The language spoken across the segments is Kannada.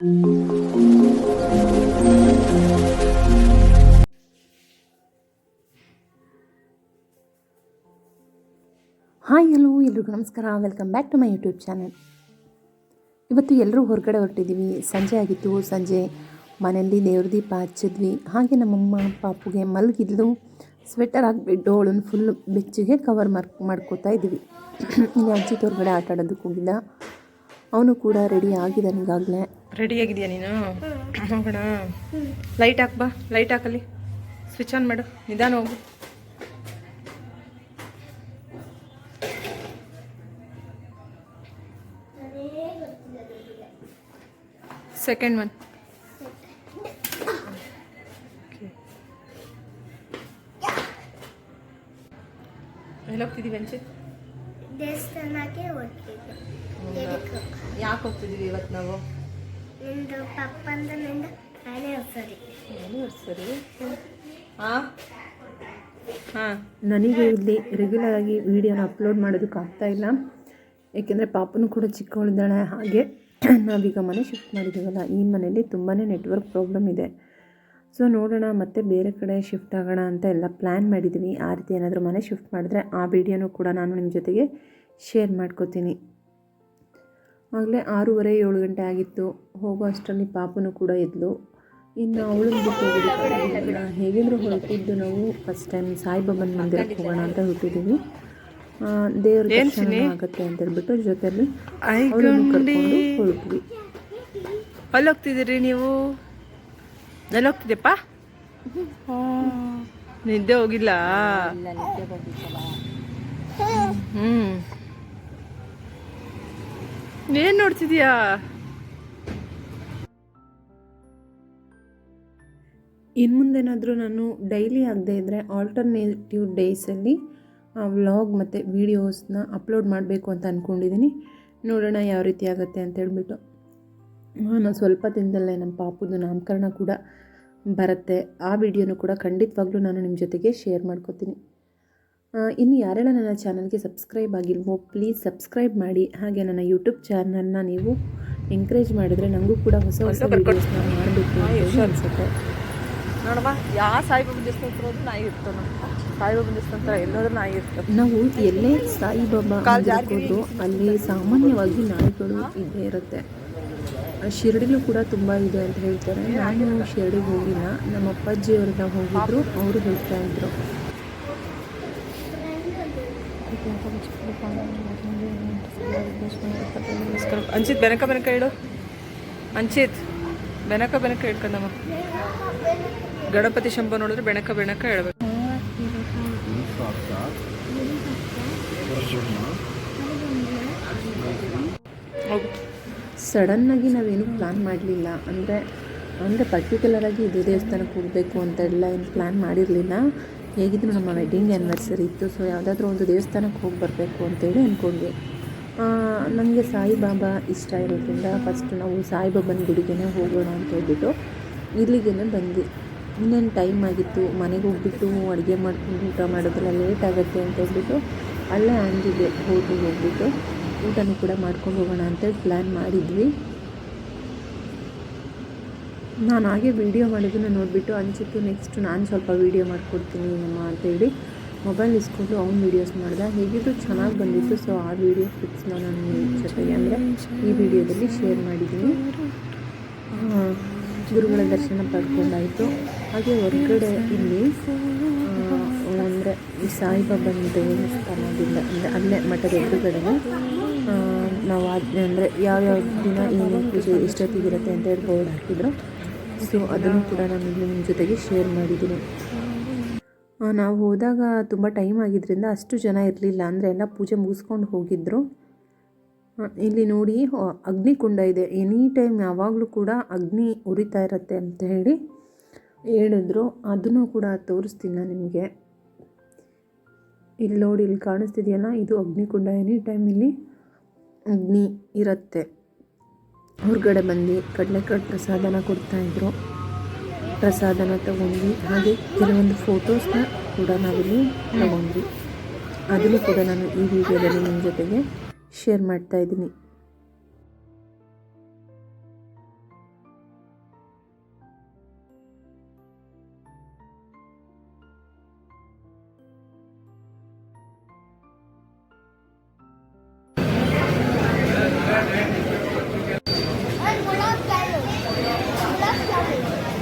ಹಾಯ್, ಹಲೋ, ಎಲ್ರಿಗೂ ನಮಸ್ಕಾರ. Welcome back to my YouTube channel. ಇವತ್ತು ಎಲ್ಲರೂ ಹೊರಗಡೆ ಹೊರಟಿದ್ದೀವಿ. ಸಂಜೆ ಆಗಿತ್ತು. ಸಂಜೆ ಮನೆಯಲ್ಲಿ ದೇವ್ರ ದೀಪ ಹಚ್ಚಿದ್ವಿ. ಹಾಗೆ ನಮ್ಮಮ್ಮ ಪಾಪುಗೆ ಮಲಗಿದ್ಲು. ಸ್ವೆಟರ್ ಹಾಕ್ಬಿಟ್ಟು ಅವಳನ್ನು ಫುಲ್ ಬೆಚ್ಚಗೆ ಕವರ್ ಮಾರ್ಕ್ ಮಾಡ್ಕೋತಾ ಇದ್ದೀವಿ. ಅಜ್ಜಿ ಹೊರಗಡೆ ಆಟ ಆಡೋದಕ್ಕೆ ಹೋಗಿಲ್ಲ. ಅವನು ಕೂಡ ರೆಡಿ ಆಗಿದ್ದಾನೆ ಈಗಾಗಲೇ. ರೆಡಿ ಆಗಿದೆಯಾ ನೀನು? ಹೋಗೋಣ ಲೈಟ್ ಹಾಕ್ ಬಾ. ಲೈಟ್ ಹಾಕಲಿ ಸ್ವಿಚ್ ಆನ್ ಮಾಡು. ನಿಧಾನ ಹೋಗು. ಸೆಕೆಂಡ್ ಒನ್ ಎಲ್ಲೋಗ್ತಿದ್ದೀವಿ ಅಂಚಿತ್ ದೇವಸ್ಥಾನಕ್ಕೆ ಹೋಗ್ತಿದ್ದೆ. ಎದಕ್ಕೆ? ಯಾಕೆ ಹೋಗ್ತಿದ್ದೀವಿ ಇವತ್ತು ನಾವು? ನಿಂದು ಪಪ್ಪಂದ ನಿಂದ ಆನಿವರ್ಸರಿ ಸರಿ ಹಾಂ ಹಾಂ. ನನಗೆ ಇಲ್ಲಿ ರೆಗ್ಯುಲರ್ ಆಗಿ ವೀಡಿಯೋನ ಅಪ್ಲೋಡ್ ಮಾಡೋದಕ್ಕೆ ಆಗ್ತಾ ಇಲ್ಲ. ಏಕೆಂದರೆ ಪಾಪನೂ ಕೂಡ ಚಿಕ್ಕವಳಿದ್ದಾಳೆ. ಹಾಗೆ ನಾವೀಗ ಮನೆ ಶಿಫ್ಟ್ ಮಾಡಿದ್ದೀವಲ್ಲ ಈ ಮನೆಯಲ್ಲಿ ತುಂಬಾ ನೆಟ್ವರ್ಕ್ ಪ್ರಾಬ್ಲಮ್ ಇದೆ. ಸೊ ನೋಡೋಣ ಮತ್ತೆ ಬೇರೆ ಕಡೆ ಶಿಫ್ಟ್ ಆಗೋಣ ಅಂತ ಎಲ್ಲ ಪ್ಲ್ಯಾನ್ ಮಾಡಿದ್ದೀವಿ ಆ ರೀತಿ ಏನಾದರೂ ಮನೆ ಶಿಫ್ಟ್ ಮಾಡಿದ್ರೆ ಆ ವಿಡಿಯೋನೂ ಕೂಡ ನಾನು ನಿಮ್ಮ ಜೊತೆಗೆ ಶೇರ್ ಮಾಡ್ಕೋತೀನಿ. ಆಗಲೇ ಆರೂವರೆ ಏಳು ಗಂಟೆ ಆಗಿತ್ತು. ಹೋಗೋ ಅಷ್ಟರಲ್ಲಿ ಪಾಪನು ಕೂಡ ಇದ್ಲು. ಇನ್ನು ಅವಳು ಹೇಗಿದ್ರು ಹೊರಟಿದ್ದು ನಾವು ಫಸ್ಟ್ ಟೈಮ್ ಸಾಯಿಬಾಬನ ಮಂದಿರಕ್ಕೆ ಹೋಗೋಣ ಅಂತ ಹೊರಟಿದ್ದೀವಿ ಆ, ದೇವ್ರ ದರ್ಶನ ಆಗುತ್ತೆ ಅಂತ ಹೇಳ್ಬಿಟ್ಟು ಜೊತೆಯಲ್ಲಿ ಹೊರಟ್ವಿ. ಅಲ್ಲಿ ಹೋಗ್ತಿದ್ದೀರಿ ನೀವು? ಎಲ್ಲಿ ಹೋಗ್ತಿದ್ದೆಪ್ಪ ನಿದ್ದೆ ಹೋಗಿಲ್ಲ? ಹ್ಮ್. ಏನ್ ನೋಡ್ತಿದ್ಯಾ? ಇನ್ನು ಮುಂದೇನಾದರೂ ನಾನು ಡೈಲಿ ಆಗದೇ ಇದ್ದರೆ ಆಲ್ಟರ್ನೇಟಿವ್ ಡೇಸಲ್ಲಿ ವ್ಲಾಗ್ ಮತ್ತು ವೀಡಿಯೋಸ್ನ ಅಪ್ಲೋಡ್ ಮಾಡಬೇಕು ಅಂತ ಅಂದ್ಕೊಂಡಿದ್ದೀನಿ ನೋಡೋಣ ಯಾವ ರೀತಿ ಆಗುತ್ತೆ ಅಂತ ಹೇಳ್ಬಿಟ್ಟು. ನಾನು ಸ್ವಲ್ಪ ದಿನದಲ್ಲೇ ನಮ್ಮ ಪಾಪುದು ನಾಮಕರಣ ಕೂಡ ಬರುತ್ತೆ. ಆ ವಿಡಿಯೋನು ಕೂಡ ಖಂಡಿತವಾಗ್ಲೂ ನಾನು ನಿಮ್ಮ ಜೊತೆಗೆ ಶೇರ್ ಮಾಡ್ಕೋತೀನಿ. ಇನ್ನು ಯಾರೆಲ್ಲ ನನ್ನ ಚಾನಲ್ಗೆ ಸಬ್ಸ್ಕ್ರೈಬ್ ಆಗಿಲ್ವೋ ಪ್ಲೀಸ್ ಸಬ್ಸ್ಕ್ರೈಬ್ ಮಾಡಿ. ಹಾಗೆ ನನ್ನ ಯೂಟ್ಯೂಬ್ ಚಾನಲ್ನ ನೀವು ಎಂಕರೇಜ್ ಮಾಡಿದರೆ ನನಗೂ ಕೂಡ ಹೊಸ ಹೊಸ ವೀಡಿಯೋಸ್ನ ಮಾಡಬೇಕು ಅನಿಸುತ್ತೆ. ನೋಡಮ್ಮ ಯಾವ ಸಾಯಿಬಾಬಾ ದೇವಸ್ಥಾನ ನಾಯಿ ದೇವಸ್ಥಾನ ನಾಯಿ ಇರ್ತವೆ ನಾವು ಎಲ್ಲೇ ಸಾಯಿಬಾಬಾ ಹೋದ್ರು ಅಲ್ಲಿ ಸಾಮಾನ್ಯವಾಗಿ ನಾಯಿಗಳು ಇದ್ದೇ ಇರುತ್ತೆ. ಶಿರಡಿಲೂ ಕೂಡ ತುಂಬ ಇದೆ ಅಂತ ಹೇಳ್ತಾರೆ. ನಾನು ಶಿರಡಿಗೆ ಹೋಗಿಲ್ಲ. ನಮ್ಮ ಅಪ್ಪಾಜಿಯವ್ರನ್ನ ಹೋಗಿದ್ರು ಅವರು ಹೇಳ್ತಾ ಇದ್ರು. ಅಂಚಿತ್, ಬೆನಕ ಬೆನಕ ಹೇಳು ಅಂಚಿತ್, ಬೆನಕ ಬೆನಕ ಇಟ್ಕೊಂಡಮ್ಮ. ಗಣಪತಿ ಶಂಭ ನೋಡಿದ್ರೆ ಬೆನಕ ಬೆಣಕ ಹೇಳ್ಬೇಕು. ಸಡನ್ನಾಗಿ ನಾವೇನು ಪ್ಲ್ಯಾನ್ ಮಾಡಲಿಲ್ಲ. ಅಂದರೆ ಅಂದರೆ ಪರ್ಟಿಕ್ಯುಲರಾಗಿ ಇದು ದೇವಸ್ಥಾನಕ್ಕೆ ಹೋಗಬೇಕು ಅಂತ ಎಲ್ಲ ಏನು ಪ್ಲ್ಯಾನ್ ಮಾಡಿರಲಿಲ್ಲ. ಹೇಗಿದ್ರು ನಮ್ಮ ವೆಡ್ಡಿಂಗ್ ಆ್ಯನಿವರ್ಸರಿ ಇತ್ತು. ಸೊ ಯಾವುದಾದ್ರೂ ಒಂದು ದೇವಸ್ಥಾನಕ್ಕೆ ಹೋಗಿ ಬರಬೇಕು ಅಂತೇಳಿ ಅಂದ್ಕೊಂಡ್ವಿ ನನಗೆ ಸಾಯಿಬಾಬಾ ಇಷ್ಟ ಇರೋದ್ರಿಂದ ಫಸ್ಟ್ ನಾವು ಸಾಯಿಬಾಬನ ಗುಡಿಗೆ ಹೋಗೋಣ ಅಂತ ಹೇಳ್ಬಿಟ್ಟು ಇಲ್ಲಿಗೆ ಬಂದ್ವಿ. ಇನ್ನೊಂದು ಟೈಮ್ ಆಗಿತ್ತು, ಮನೆಗೆ ಹೋಗ್ಬಿಟ್ಟು ಅಡುಗೆ ಮಾಡ್ಕೊಂಡು ಊಟ ಮಾಡೋದೆಲ್ಲ ಲೇಟ್ ಆಗುತ್ತೆ ಅಂತ ಹೇಳ್ಬಿಟ್ಟು ಅಲ್ಲೇ ಅಂದಿದ್ದೆ ಹೋಟೆಲ್ಗೆ ಹೋಗ್ಬಿಟ್ಟು ಊಟನೂ ಕೂಡ ಮಾಡ್ಕೊಂಡು ಹೋಗೋಣ ಅಂತೇಳಿ ಪ್ಲ್ಯಾನ್ ಮಾಡಿದ್ವಿ. ನಾನು ಹಾಗೆ ವೀಡಿಯೋ ಮಾಡಿದ್ದನ್ನು ನೋಡಿಬಿಟ್ಟು ಅನಿಸಿತ್ತು ನೆಕ್ಸ್ಟ್ ನಾನು ಸ್ವಲ್ಪ ವೀಡಿಯೋ ಮಾಡಿಕೊಡ್ತೀನಿ ಅಮ್ಮ ಅಂತೇಳಿ. ಮೊಬೈಲ್ ಇಸ್ಕೊಂಡು ಅವ್ನು ವೀಡಿಯೋಸ್ ಮಾಡಿದೆ. ಹೇಗಿದ್ರು ಚೆನ್ನಾಗಿ ಬಂದಿತ್ತು ಸೊ ಆ ವೀಡಿಯೋ ಕ್ಲಿಪ್ಸ್ನ ನಾನು ಜೊತೆಗೆ ಅಂದರೆ ಈ ವಿಡಿಯೋದಲ್ಲಿ ಶೇರ್ ಮಾಡಿದ್ದೀನಿ. ಗುರುಗಳ ದರ್ಶನ ಪಡ್ಕೊಂಡಾಯಿತು. ಹಾಗೆ ಹೊರಗಡೆ ಇಲ್ಲಿ ಅಂದರೆ ಈ ಸಾಯಿಬಾಬನ ದೇವಸ್ಥಾನದಿಂದ ಅಂದರೆ ಅಲ್ಲೇ ಮಠದ ಎದುರುಗಡೆನೆ ನಾವು ಅಂದರೆ ಯಾವ್ಯಾವ ದಿನ ಏನೇನು ಪೂಜೆ ಎಷ್ಟೊತ್ತಿಗಿರುತ್ತೆ ಅಂತ ಹೇಳಿ ಬೋರ್ಡ್ ಹಾಕಿದ್ರು. ಸೊ ಅದನ್ನು ಕೂಡ ನಾನು ನಿಮ್ಮ ಜೊತೆಗೆ ಶೇರ್ ಮಾಡಿದ್ದೀನಿ. ನಾವು ಹೋದಾಗ ತುಂಬ ಟೈಮ್ ಆಗಿದ್ದರಿಂದ ಅಷ್ಟು ಜನ ಇರಲಿಲ್ಲ. ಅಂದರೆ ಎಲ್ಲ ಪೂಜೆ ಮುಗಿಸ್ಕೊಂಡು ಹೋಗಿದ್ದರು ಇಲ್ಲಿ ನೋಡಿ ಅಗ್ನಿಕುಂಡ ಇದೆ. ಎನಿ ಟೈಮ್ ಯಾವಾಗಲೂ ಕೂಡ ಅಗ್ನಿ ಉರಿತಾ ಇರುತ್ತೆ ಅಂತ ಹೇಳಿ ಹೇಳಿದ್ರು. ಅದನ್ನು ಕೂಡ ತೋರಿಸ್ತೀನಿ ನಾನು ನಿಮಗೆ. ಇಲ್ಲಿ ನೋಡಿ, ಇಲ್ಲಿ ಕಾಣಿಸ್ತಿದೆಯಲ್ಲ? ಇದು ಅಗ್ನಿಕುಂಡ ಎನಿ ಟೈಮ್ ಇಲ್ಲಿ ಅಗ್ನಿ ಇರುತ್ತೆ. ಹೊರಗಡೆ ಬಂದು ಕಡಲೆಕಾಳು ಪ್ರಸಾದನ ಕೊಡ್ತಾಯಿದ್ರು. ಪ್ರಸಾದನ ತಗೊಂಡ್ವಿ. ಹಾಗೆ ಕೆಲವೊಂದು ಫೋಟೋಸ್ನ ಕೂಡ ನಾವಿಲ್ಲಿ ತಗೊಂಡ್ವಿ. ಅದನ್ನು ಕೂಡ ನಾನು ಈ ವಿಡಿಯೋದಲ್ಲಿ ನಿಮ್ಮ ಜೊತೆಗೆ ಶೇರ್ ಮಾಡ್ತಾ ಇದ್ದೀನಿ.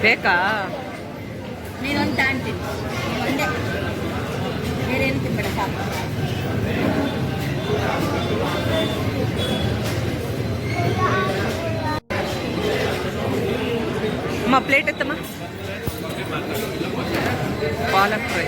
ಬೇಕಾ ನೀನೊಂದು ತಾಂತೀನಿ ಒಂದೇ ಬೇರೆ ಏನು ತಿನ್ಬೇಡ ಸಾಕು ಅಮ್ಮ ಪ್ಲೇಟ್ ಎತ್ತಮ್ಮ ಪಾಲಕ್ ಫ್ರೈ